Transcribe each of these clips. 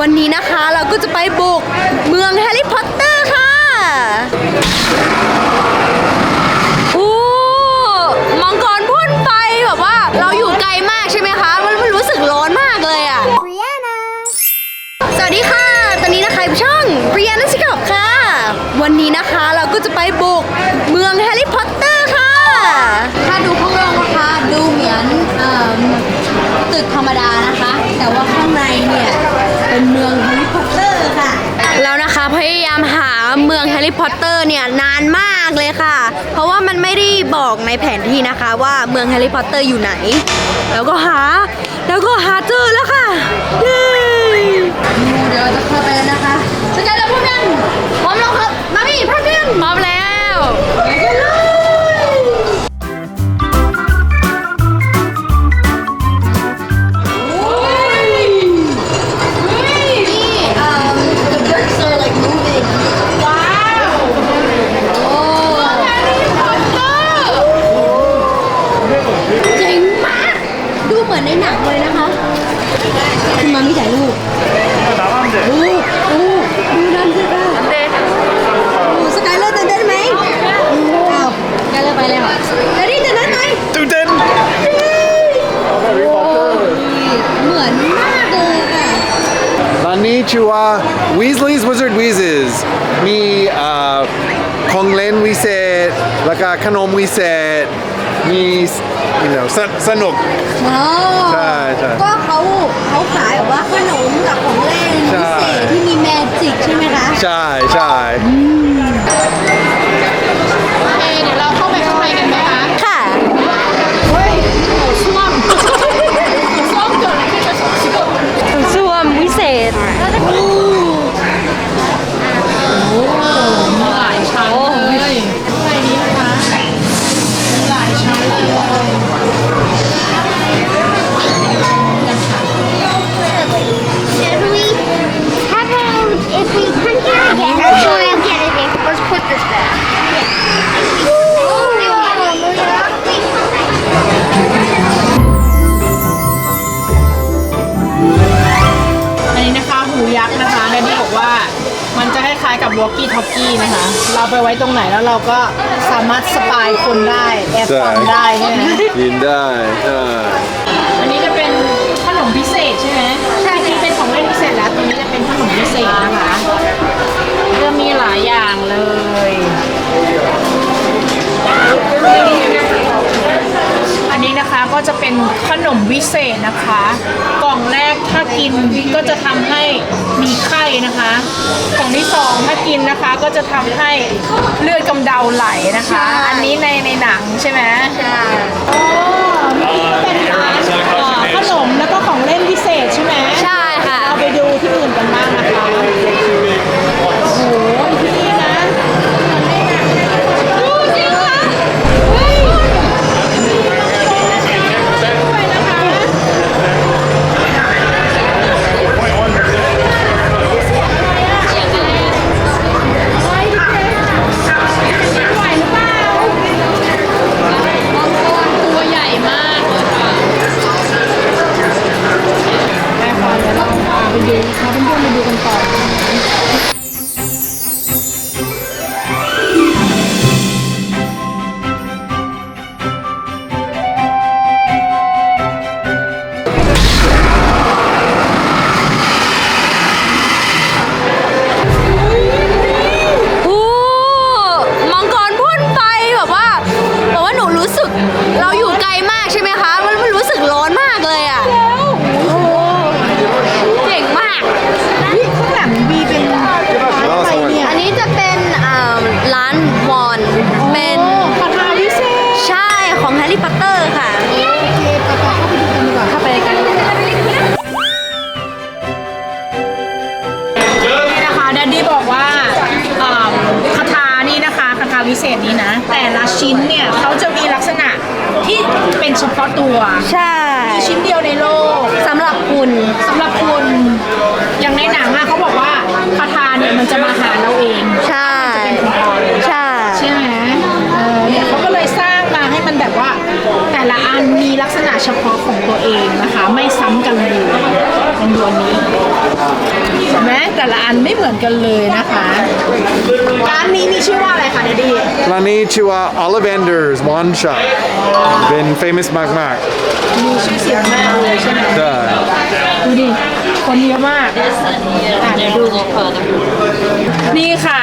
วันนี้นะคะเราก็จะไปบุกเมืองแฮร์รี่พอตเตอร์ค่ะโอ้มังกรพ่นไฟแบบว่าเราอยู่ไกลมากใช่ไหมคะ มันมันรู้สึกร้อนมากเลยอะสวัสดีค่ะ ตอนนี้นะคะอยู่ช่องเรียนนักสิกอบค่ะ วันนี้นะคะเราก็จะไปบุกเมืองแฮร์รี่พอตเตอร์ค่ะ ถ้าดูข้างนอกนะคะ ดูเหมือนเอิ่มตึกธรรมดานะคะ แต่ว่าข้างในเนี่ย เป็นเมืองแฮร์รี่พอตเตอร์ค่ะ แล้วนะคะพยายามหาเมืองแฮร์รี่พอตเตอร์เนี่ยนานมากเลยค่ะ เพราะว่ามันไม่ได้บอกในแผนที่นะคะ ว่าเมืองแฮร์รี่พอตเตอร์อยู่ไหน แล้วก็หา แล้วก็หาเจอแล้วค่ะ เย้เดี๋ยวเราจะเข้า ในหนังเลยนะคะคุณมามีถ่ายรูปโอ้โอ้ดูนั่นสิค่ะโอ้สกายเลอร์ตื่นเต้นไหมอ้าวสกายเลอร์ไปแล้วแล้วนี่ตื่นเต้นไหมตื่นเต้นโอ้ยเหมือนมากเลยค่ะร้านนี้ชื่อว่า Weasley's Wizard Wheezes มีเอ่อของเล่นวิเศษแล้วก็ขนมวิเศษ มี you know สสนุก อ๋อใช่ใช่ก็เขาเขาขายแบบว่าขนมกับของเล่นใช่พิเศษที่มีแมจิกใช่ไหมคะ ใช่ใช่ ว้ตรงไหนแล้วเราก็สามารถสปายคนได้แอบฟังได้ใช่ไหมกินได้ใช่อันนี้จะเป็นขนมพิเศษใช่ไหมใช่ที่เป็นของเล่นพิเศษแล้วตัวนี้จะเป็นขนมพิเศษนะคะจะมีหลายอย่างเลยอันนี้นะคะก็จะเป็นขนมวิเศษนะคะ กล่องแรก ถ้ากินก็จะทำให้มีไข้นะคะ กล่องที่สองถ้ากินนะคะก็จะทำให้เลือดกำเดาไหลนะคะ อันนี้ในในหนังใช่ไหมใช่อ๋อนี่ก็เป็นร้านเอ่อขนมแล้วก็ของเล่นพิเศษใช่ไหม แต่ละชิ้นเนี่ยเขาจะมีลักษณะที่เป็นเฉพาะตัวใช่มีชิ้นเดียวในโลกสำหรับคุณสำหรับคุณอย่างในหนังอะเขาบอกว่าคาถาเนี่ยมันจะมาหาเราเองใช่ใช่ใช่ไหมเออเนี่ยเขาก็เลยสร้างมาให้มันแบบว่า แต่ละอันมีลักษณะเฉพาะของตัวเองนะคะ ไม่ซ้ำกันเลยเป็นดวนนี้ แต่ละอันไม่เหมือนกันเลยนะคะร้านนี้มีชื่อว่าอะไรคะเดดดี้ ร้านนี้ชื่อว่า Ollivanders Wine Shop เป็น famous มากมากมีชื่อเสียงมากเลยใช่ไหมๆใช่ดูดิคนเยอะมากอะเดี๋ยวดูนี่ค่ะ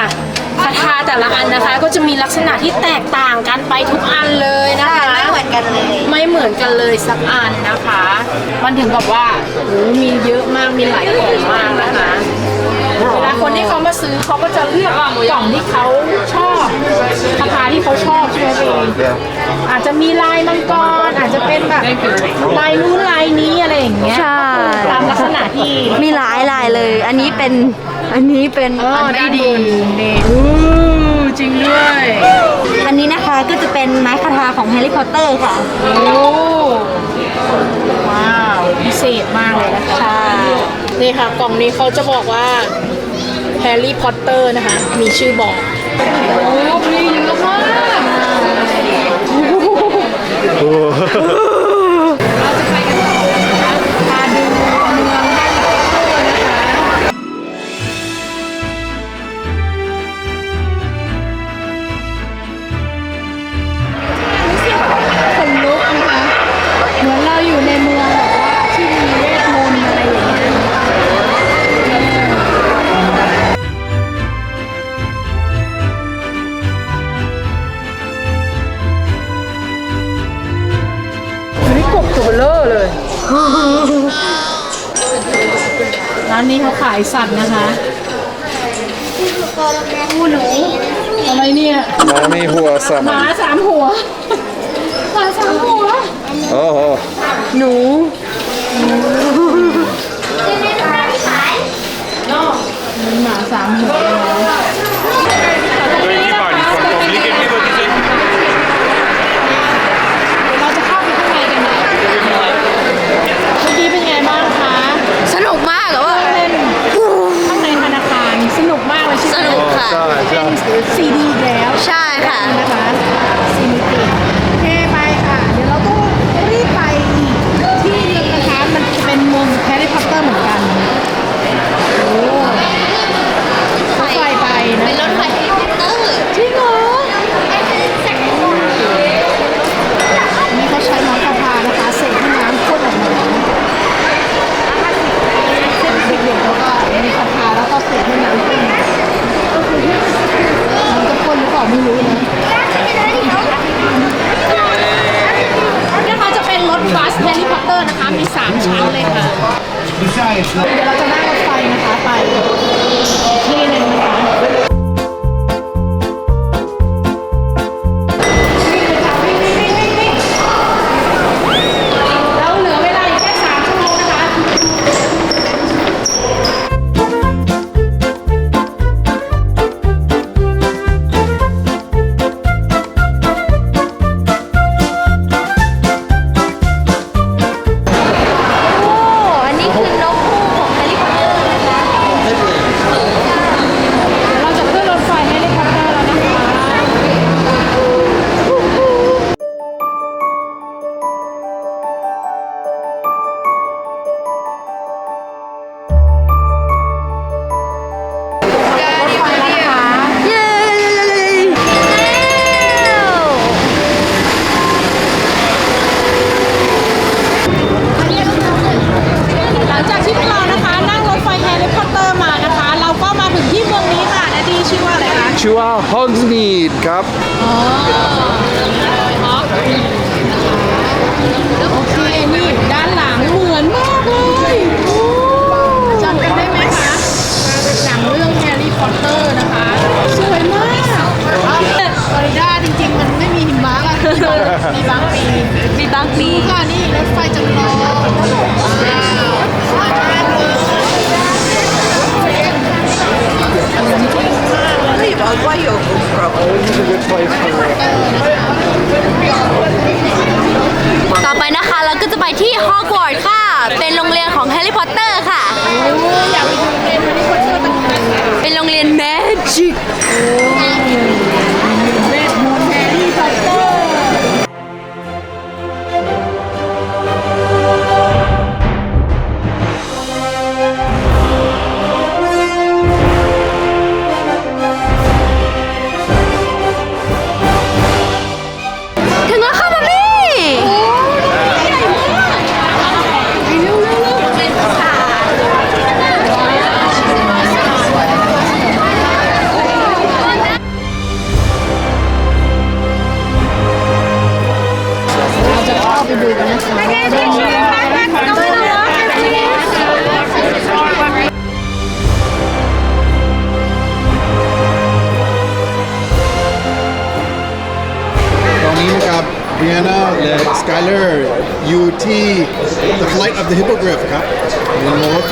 คาถาแต่ละอันนะคะ ก็จะมีลักษณะที่แตกต่างกันไปทุกอัน ม่เหมือนกันเลยสักอันนะคะ มันถึงกับว่าโอ้โหมีเยอะมากมีหลายกล่องมากนะคะเวลาคนที่เขามาซื้อเขาก็จะเลือกกล่องที่เขาชอบคาถาที่เขาชอบใช่ไหมเองอาจจะมีลายมังกรอาจจะเป็นแบบลายนู้นลายนี้อะไรอย่างเงี้ยใช่ตามลักษณะที่มีหลายลายเลย อันนี้เป็นอันนี้เป็นเอออันได้ที่ดีดีนี่อู้ จริงด้วย อันนี้นะคะก็จะเป็นไม้คาถาของแฮร์รี่พอตเตอร์ค่ะ โอ้ ว้าว พิเศษมากเลยนะคะใช่นี่ค่ะ กล่องนี้เขาจะบอกว่าแฮร์รี่พอตเตอร์นะคะ มีชื่อบอก โอ้มีเยอะมากเร นนี้เขาขายสัตว์นะคะ หูหนูอะไรเนี่ย มามีหัวสหมัมานสามหัว หมาสามหัว โอ้โห หนู หมาสามหัวเราจะเข้าไปข้างในกันนะเมื่อกี้เป็นไงบ้างคะ สนุกมากเหรอวะ เล่นข้างในธนาคารสนุกมากเลยใช่ สไหมนุกค่ะ ใช่ใช่ ซีดีแล้วใช่ค่ะ นะคะซีดีเกต ครับ อ๋อ ต่อไปนะคะเราก็จะไปที่ฮอกวอตส์ค่ะ เป็นโรงเรียนของแฮร์รี่พอตเตอร์ค่ะ เป็นโรงเรียนแมจิก Skyler อยู่ที่ The Flight of the Hippogriff ครับเป็น roller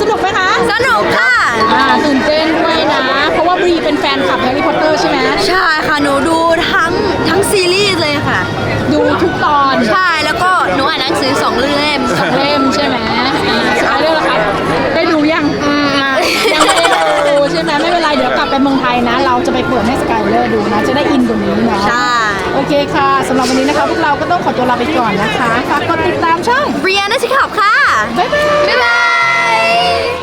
สนุกไหมคะสนุกค่ะ อ่าตื่นเต้นด้วยนะ เพราะว่าบรีเป็นแฟนคลับแฮร์รี่พอตเตอร์ใช่ไหมใช่ค่ะ หนูดูทั้งทั้งซีรีส์เลยค่ะ ดูทุกตอนใช่ แล้วก็หนูอ่านหนังสือสองเล่มเล่มใช่ไหมสกายเลอร์ล่ะคะได้ดูยังยังไม่ได้ดูใช่ไหมไม่เป็นไร เดี๋ยวกลับไปเมืองไทยนะ เราจะไปเปิดให้สกายเลอร์ดูนะ จะได้อินกว่านี้เนาะ ใช่ โอเคค่ะสำหรับวันนี้นะคะ พวกเราก็ต้องขอตัวลาไปก่อนนะคะ ฝากกดติดตามช่อง เรียนนะสิครับค่ะ บ๊ายบาย บ๊ายบาย Ai!